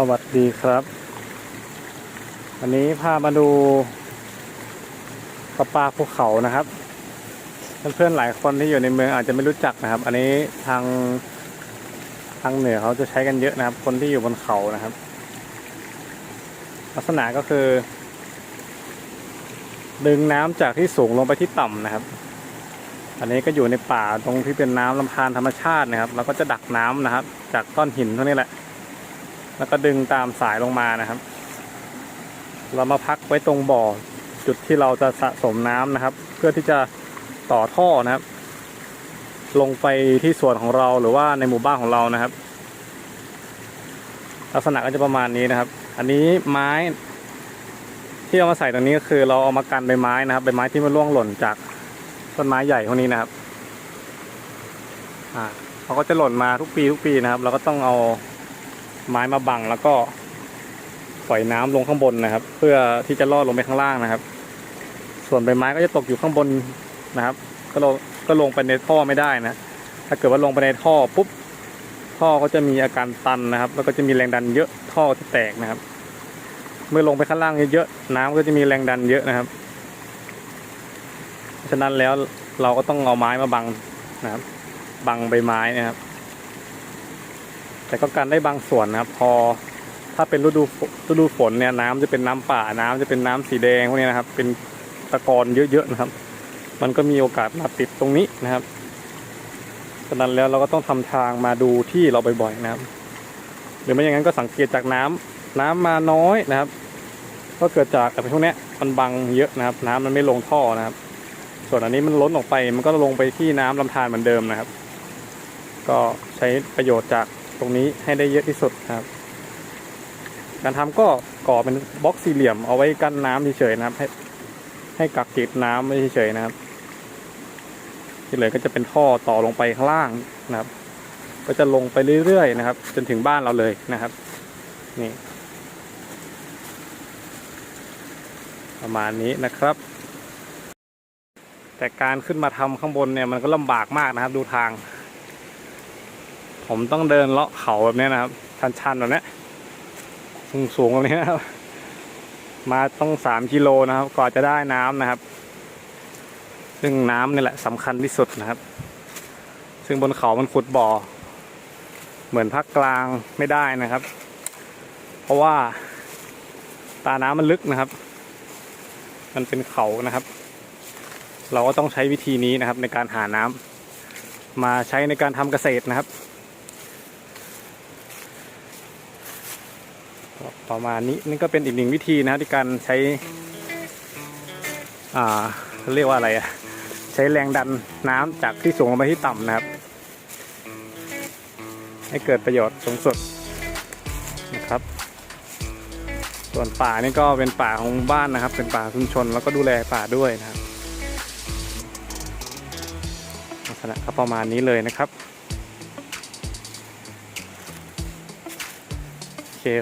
สวัสดีครับวันนี้พามาดูปลาปลาภูเขานะครับ เพื่อนๆหลายคนที่อยู่ในเมืองอาจจะไม่รู้จักนะครับ อันนี้ทางทางเหนือเขาจะใช้กันเยอะนะครับ คนที่อยู่บนเขานะครับ ลักษณะก็คือ ดึงน้ำจากที่สูงลงไปที่ต่ำนะครับ อันนี้ก็อยู่ในป่าตรงที่เป็นน้ำลำธารธรรมชาตินะครับ แล้วก็จะดักน้ำนะครับ จากก้อนหินพวกนี้แหละ แล้วก็ดึงตามสายลงมานะครับ เรามาพักไว้ตรงบ่อจุดที่เราจะสะสมน้ำนะครับ เพื่อที่จะต่อท่อนะครับ ลงไปที่สวนของเราหรือว่าในหมู่บ้านของเรานะครับ ลักษณะก็จะประมาณนี้นะครับ อันนี้ไม้ที่เอามาใส่ตรงนี้ก็คือเราเอามากันใบไม้นะครับใบไม้ที่มันร่วงหล่นจากต้นไม้ใหญ่พวกนี้นะครับอ่าเขาก็จะหล่นมาทุกปีทุกปีนะครับ เราก็ต้องเอา ไม้มาบังแล้วก็ปล่อยน้ำลงข้างบนนะครับ เพื่อที่จะลอดลงไปข้างล่างนะครับ ส่วนใบไม้ก็จะตกอยู่ข้างบนนะครับ ก็ลงก็ลงไปในท่อไม่ได้นะ ถ้าเกิดว่าลงไปในท่อปุ๊บท่อก็จะมีอาการตันนะครับ แล้วก็จะมีแรงดันเยอะท่อจะแตกนะครับ เมื่อลงไปข้างล่างเยอะๆน้ำก็จะมีแรงดันเยอะนะครับฉะนั้นแล้วเราก็ต้องเอาไม้มาบังนะครับ บังใบไม้นะครับ แต่ก็การได้บางส่วนนะครับ พอถ้าเป็นฤดูฝฤดูฝนเนี่ยน้ำจะเป็นน้ำป่าน้ำจะเป็นน้ำสีแดงพวกนี้นะครับ เป็นตะกอนเยอะๆนะครับ มันก็มีโอกาสมาติดตรงนี้นะครับฉะนั้นแล้วเราก็ต้องทำทางมาดูที่เราบ่อยๆนะครับ หรือไม่อย่างนั้นก็สังเกตจากน้ำน้ำมาน้อยนะครับ ก็เกิดจากไอ้พวกนี้มันบังเยอะนะครับ น้ำมันไม่ลงท่อนะครับ ส่วนอันนี้มันล้นออกไปมันก็ลงไปที่น้ำลำธารเหมือนเดิมนะครับ ก็ใช้ประโยชน์จาก ตรงนี้ให้ได้เยอะที่สุดครับ การทำก็ก่อเป็นบล็อกสี่เหลี่ยมเอาไว้กั้นน้ำเฉยๆนะครับ ให้ให้กักเก็บน้ำไว้เฉยๆนะครับ ที่เหลือก็จะเป็นท่อต่อลงไปข้างล่างนะครับ ก็จะลงไปเรื่อยๆนะครับ จนถึงบ้านเราเลยนะครับ นี่ ประมาณนี้นะครับ แต่การขึ้นมาทำข้างบนเนี่ยมันก็ลำบากมากนะครับ ดูทาง ผมต้องเดินเลาะเขาแบบนี้นะครับ ชันๆแบบนี้สูงๆแบบนี้นะครับ มาต้องสามกิโลนะครับกว่าจะได้น้ำนะครับ ซึ่งน้ำนี่แหละสำคัญที่สุดนะครับ ซึ่งบนเขามันขุดบ่อ เหมือนภาคกลางไม่ได้นะครับ เพราะว่าตาน้ำมันลึกนะครับ มันเป็นเขานะครับ เราก็ต้องใช้วิธีนี้นะครับในการหาน้ำมาใช้ในการทำเกษตรนะครับ ประมาณนี้นี่ก็เป็นอีกหนึ่งวิธีนะครับที่การใช้อ่าเรียกว่าอะไรอะใช้แรงดันน้ำจากที่สูงลงไปที่ต่ำนะครับ ให้เกิดประโยชน์สูงสุดนะครับ ส่วนป่านี่ก็เป็นป่าของบ้านนะครับ เป็นป่าชุมชนแล้วก็ดูแลป่าด้วยนะครับลักษณะก็ประมาณนี้เลยนะครับ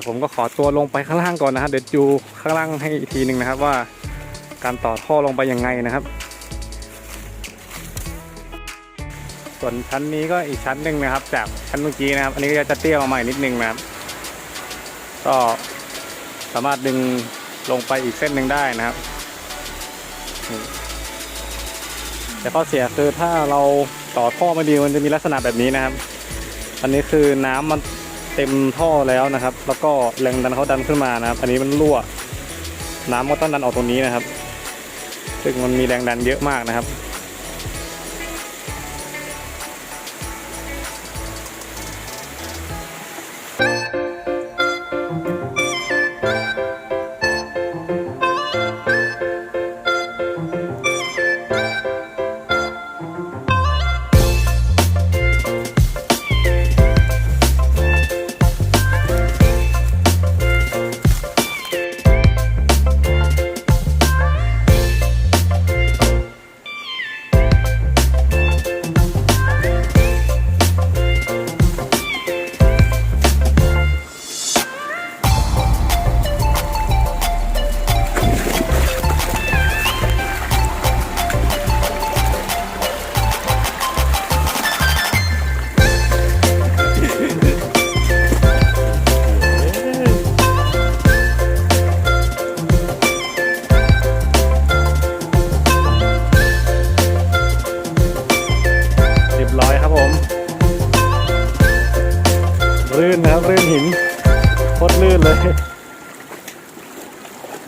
ผมก็ขอตัวลงไปข้างล่างก่อนนะครับเดี๋ยวดูข้างล่างให้อีกทีหนึ่งนะครับว่าการต่อท่อลงไปยังไงนะครับ ส่วนชั้นนี้ก็อีกชั้นหนึ่งนะครับ จากชั้นเมื่อกี้นะครับ อันนี้ก็จะเตี้ยลงมาอีกนิดนึงนะครับ ก็สามารถดึงลงไปอีกเส้นหนึ่งได้นะครับแต่ข้อเสียคือถ้าเราต่อท่อไม่ดีมันจะมีลักษณะแบบนี้นะครับ อันนี้คือน้ำมัน เต็มท่อแล้วนะครับ แล้วก็แรงดันเขาดันขึ้นมานะครับ อันนี้มันรั่ว น้ำก็ต้องดันออกตรงนี้นะครับ ซึ่งมันมีแรงดันเยอะมากนะครับ ลื่นนะครับลื่นหินโคตรลื่นเลย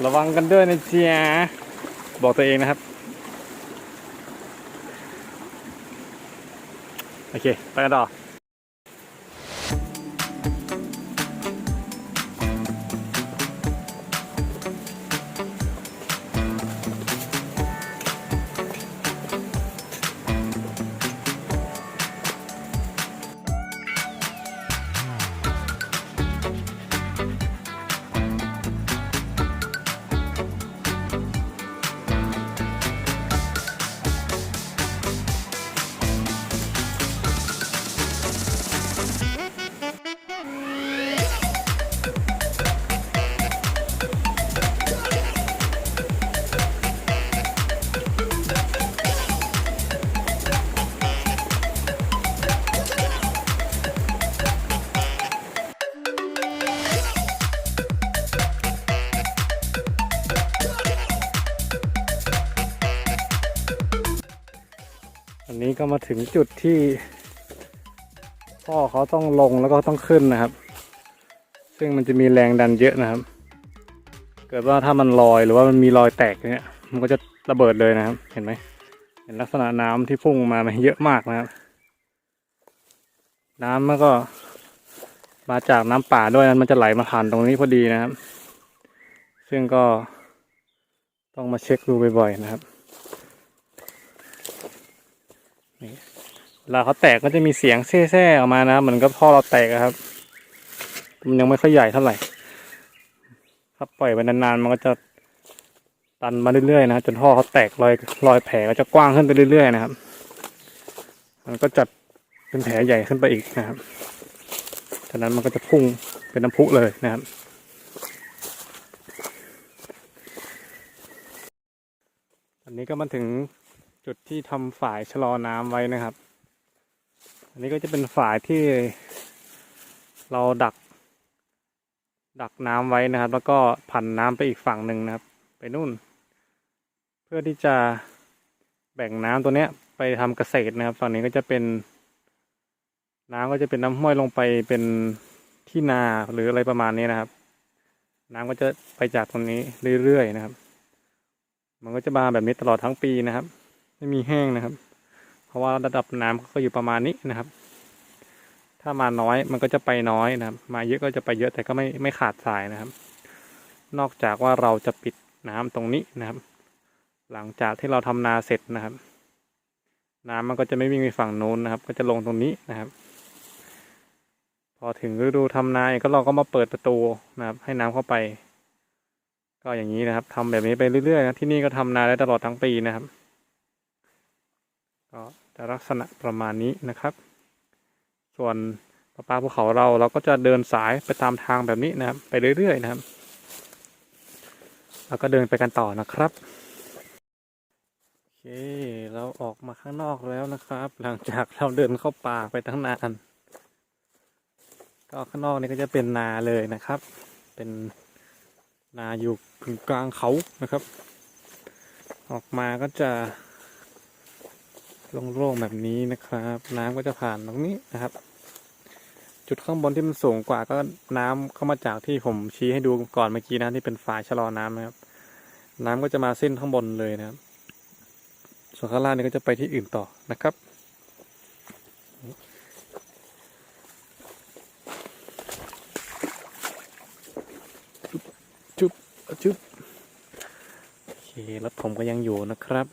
ระวังกันด้วยนะเจียบอกตัวเองนะครับ โอเค ไปกันต่อ ถึงจุดที่พ่อเขาต้องลงแล้วก็ต้องขึ้นนะครับ ซึ่งมันจะมีแรงดันเยอะนะครับ เกิดว่าถ้ามันลอยหรือว่ามันมีรอยแตกเนี่ย มันก็จะระเบิดเลยนะครับ เห็นไหมเห็นลักษณะน้ำที่พุ่งมามันเยอะมากนะครับ น้ำมันก็มาจากน้ำป่าด้วยนั้นมันจะไหลมาผ่านตรงนี้พอดีนะครับ ซึ่งก็ต้องมาเช็คดูบ่อยๆนะครับ เวลาเขาแตกก็จะมีเสียงแซ่ๆออกมานะเหมือนกับท่อเราแตกครับ มันยังไม่ค่อยใหญ่เท่าไหร่ถ้าปล่อยไปนานๆมันก็จะตันมาเรื่อยๆนะจนท่อเขาแตกรอยรอยแผลก็จะกว้างขึ้นไปเรื่อยๆนะครับ มันก็จะเป็นแผลใหญ่ขึ้นไปอีกนะครับจากนั้นมันก็จะพุ่งเป็นน้ำพุเลยนะครับอันนี้ก็มาถึงจุดที่ทำฝายชะลอน้ำไว้นะครับ อันนี้ก็จะเป็นฝายที่เราดัก ดักน้ำไว้นะครับ แล้วก็ผันน้ำไปอีกฝั่งหนึ่งนะครับ ไปนู่น เพื่อที่จะแบ่งน้ำตัวเนี้ย ไปทำเกษตรนะครับฝั่งนี้ก็จะเป็น น้ำก็จะเป็นน้ำห้วยลงไปเป็นที่นาหรืออะไรประมาณนี้นะครับ น้ำก็จะไปจากตรงนี้เรื่อยๆนะครับ มันก็จะมาแบบนี้ตลอดทั้งปีนะครับ ไม่มีแห้งนะครับ ราะว่าระดับน้ำก็อยู่ประมาณนี้นะครับ ถ้ามาน้อยมันก็จะไปน้อยนะครับ มาเยอะก็จะไปเยอะแต่ก็ไม่ไม่ขาดสายนะครับ นอกจากว่าเราจะปิดน้ำตรงนี้นะครับ หลังจากที่เราทำนาเสร็จนะครับ น้ำมันก็จะไม่วิ่งไปฝั่งโน้นนะครับ ก็จะลงตรงนี้นะครับ พอถึงฤดูทำนาก็เราก็มาเปิดประตูนะครับ ให้น้ำเข้าไป ก็อย่างนี้นะครับทำแบบนี้ไปเรื่อยๆนะที่นี่ก็ทำนาได้ตลอดทั้งปีนะครับ ก็จะลักษณะประมาณนี้นะครับ ส่วนปลาปลาภูเขาเราเราก็จะเดินสายไปตามทางแบบนี้นะครับ ไปเรื่อยๆนะครับ แล้วก็เดินไปกันต่อนะครับโอเคเราออกมาข้างนอกแล้วนะครับ หลังจากเราเดินเข้าป่าไปตั้งนานก็ข้างนอกนี่ก็จะเป็นนาเลยนะครับ เป็นนาอยู่กลางเขานะครับ ออกมาก็จะ โล่งๆแบบนี้นะครับ น้ำก็จะผ่านตรงนี้นะครับ จุดข้างบนที่มันสูงกว่าก็น้ำเข้ามาจากที่ผมชี้ให้ดูก่อนเมื่อกี้นะที่เป็นฝายชะลอน้ำนะครับ น้ำก็จะมาเส้นข้างบนเลยนะครับ ส่วนข้างล่างนี่ก็จะไปที่อื่นต่อนะครับจุ๊บจุ๊บโอเครถผมก็ยังอยู่นะครับ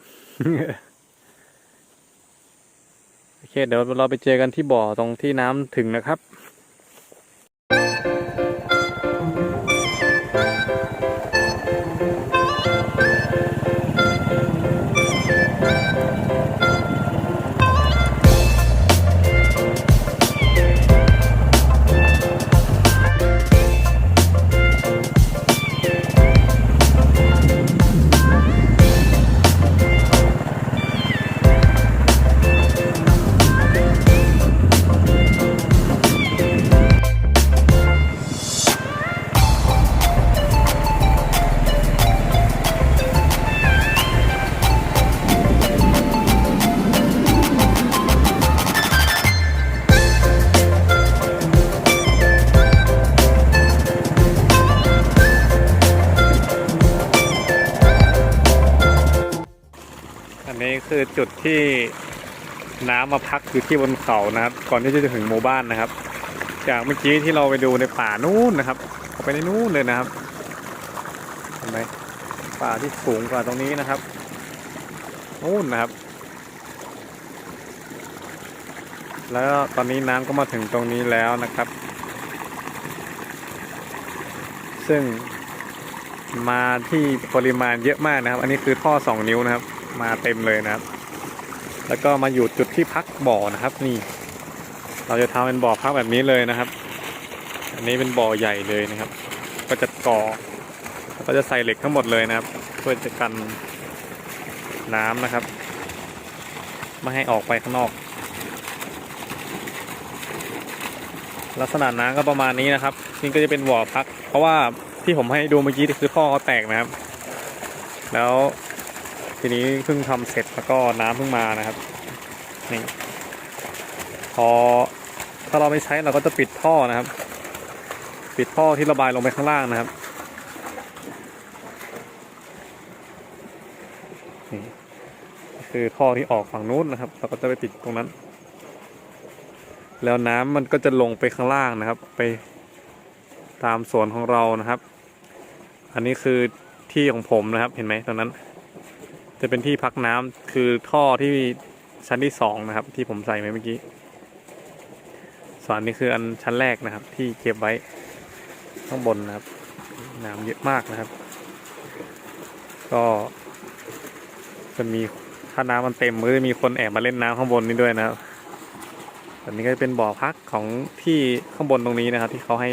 เคเดี๋ยวเราไปเจอกันที่บ่อตรงที่น้ำถึงนะครับ คือจุดที่น้ำมาพักอยู่ที่บนเขานะครับ ก่อนที่จะถึงหมู่บ้านนะครับ จากเมื่อกี้ที่เราไปดูในป่านู้นนะครับเขาไปในนู้นเลยนะครับเห็นไหมป่าที่สูงกว่าตรงนี้นะครับนู้นนะครับ แล้วตอนนี้น้ำก็มาถึงตรงนี้แล้วนะครับ ซึ่งมาที่ปริมาณเยอะมากนะครับ อันนี้คือท่อสองนิ้วนะครับ มาเต็มเลยนะครับ แล้วก็มาอยู่จุดที่พักบ่อนะครับนี่ เราจะทำเป็นบ่อพักแบบนี้เลยนะครับ อันนี้เป็นบ่อใหญ่เลยนะครับ ก็จะก่อแล้วก็จะใส่เหล็กทั้งหมดเลยนะครับ เพื่อจะกันน้ำนะครับ ไม่ให้ออกไปข้างนอก ลักษณะน้ำก็ประมาณนี้นะครับนี่ก็จะเป็นบ่อพัก เพราะว่าที่ผมให้ดูเมื่อกี้คือท่อเขาแตกนะครับ แล้ว ทีนี้เพิ่งทำเสร็จแล้วก็น้ำเพิ่งมานะครับนี่พอถ้าเราไม่ใช้เราก็จะปิดท่อนะครับ ปิดท่อที่ระบายลงไปข้างล่างนะครับนี่คือท่อที่ออกฝั่งนู้นนะครับ เราก็จะไปปิดตรงนั้น แล้วน้ำมันก็จะลงไปข้างล่างนะครับ ไปตามสวนของเรานะครับ อันนี้คือที่ของผมนะครับ เห็นไหมตรงนั้น จะเป็นที่พักน้ำคือท่อที่ชั้นที่สองนะครับ ที่ผมใส่ไว้เมื่อกี้ส่วนนี้คืออันชั้นแรกนะครับ ที่เก็บไว้ข้างบนนะครับน้ำเยอะมากนะครับ ก็จะมีถ้าน้ำมันเต็มก็จะมีคนแอบมาเล่นน้ำข้างบนนี้ด้วยนะครับอันนี้ก็จะเป็นบ่อพักของที่ข้างบนตรงนี้นะครับ ที่เขาให้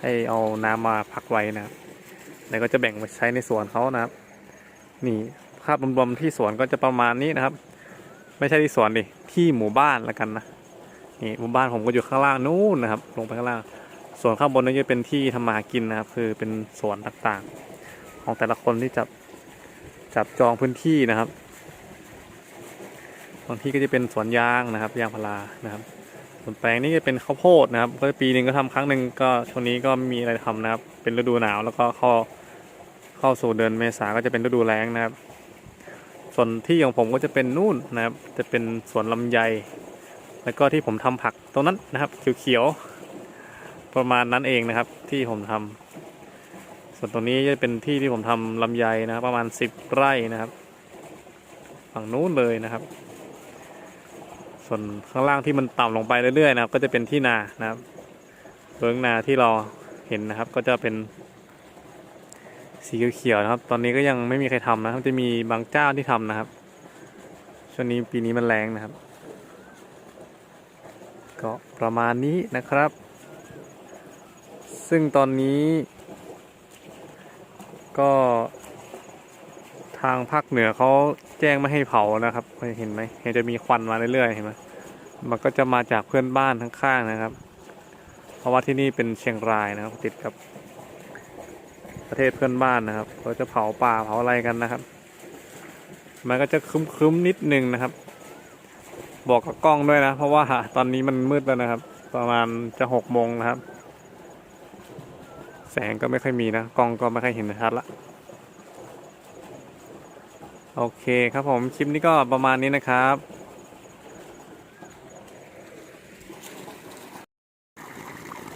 ให้เอาน้ำมาพักไว้นะครับแล้วก็จะแบ่งไปใช้ในสวนเขานะครับ นี่ ภาพรวมๆที่สวนก็จะประมาณนี้นะครับ ไม่ใช่ที่สวนดิที่หมู่บ้านละกันนะนี่หมู่บ้านผมก็อยู่ข้างล่างนู้นนะครับ ลงไปข้างล่างส่วนข้างบนนี่จะเป็นที่ทำมาหากินนะครับ คือเป็นสวนต่างๆ ของแต่ละคนที่จับจับจองพื้นที่นะครับบางที่ก็จะเป็นสวนยางนะครับ ยางพารานะครับส่วนแปลงนี้จะเป็นข้าวโพดนะครับ ก็ปีหนึ่งก็ทำครั้งหนึ่งก็ช่วงนี้ก็มีอะไรทำนะครับ เป็นฤดูหนาวแล้วก็เข้าเข้าสู่เดือนเมษาก็จะเป็นฤดูแล้งนะครับ ส่วนที่ของผมก็จะเป็นนู่นนะครับ จะเป็นสวนลำไย แล้วก็ที่ผมทำผักตรงนั้นนะครับเขียวๆประมาณนั้นเองนะครับ ที่ผมทำส่วนตรงนี้จะเป็นที่ที่ผมทำลำไยนะครับ ประมาณสิบไร่นะครับ ฝั่งนู้นเลยนะครับ ส่วนข้างล่างที่มันต่ำลงไปเรื่อยๆนะครับ ก็จะเป็นที่นานะครับเบื้องนาที่เราเห็นนะครับ ก็จะเป็น สีเขียวๆนะครับ ตอนนี้ก็ยังไม่มีใครทำนะครับ จะมีบางเจ้าที่ทำนะครับ ช่วงนี้ปีนี้มันแรงนะครับ ก็ประมาณนี้นะครับ ซึ่งตอนนี้ ก็ทางภาคเหนือเขาแจ้งไม่ให้เผานะครับเห็นไหมเห็นจะมีควันมาเรื่อยๆเห็นไหมมันก็จะมาจากเพื่อนบ้านข้างๆนะครับ เพราะว่าที่นี่เป็นเชียงรายนะครับ ติดกับ ประเทศเพื่อนบ้านนะครับเขาจะเผาป่าเผาอะไรกันนะครับ มันก็จะคึ้มๆนิดนึงนะครับ บอกกับกล้องด้วยนะ เพราะว่าตอนนี้มันมืดแล้วนะครับ ประมาณจะหกโมงนะครับ แสงก็ไม่ค่อยมีนะกล้องก็ไม่ค่อยเห็นชัดละโอเคครับผมคลิปนี้ก็ประมาณนี้นะครับ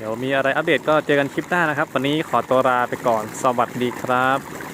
ดี๋ยวมีอะไรอัปเดตก็เจอกันคลิปหน้านะครับ วันนี้ขอตัวลาไปก่อน สวัสดีครับ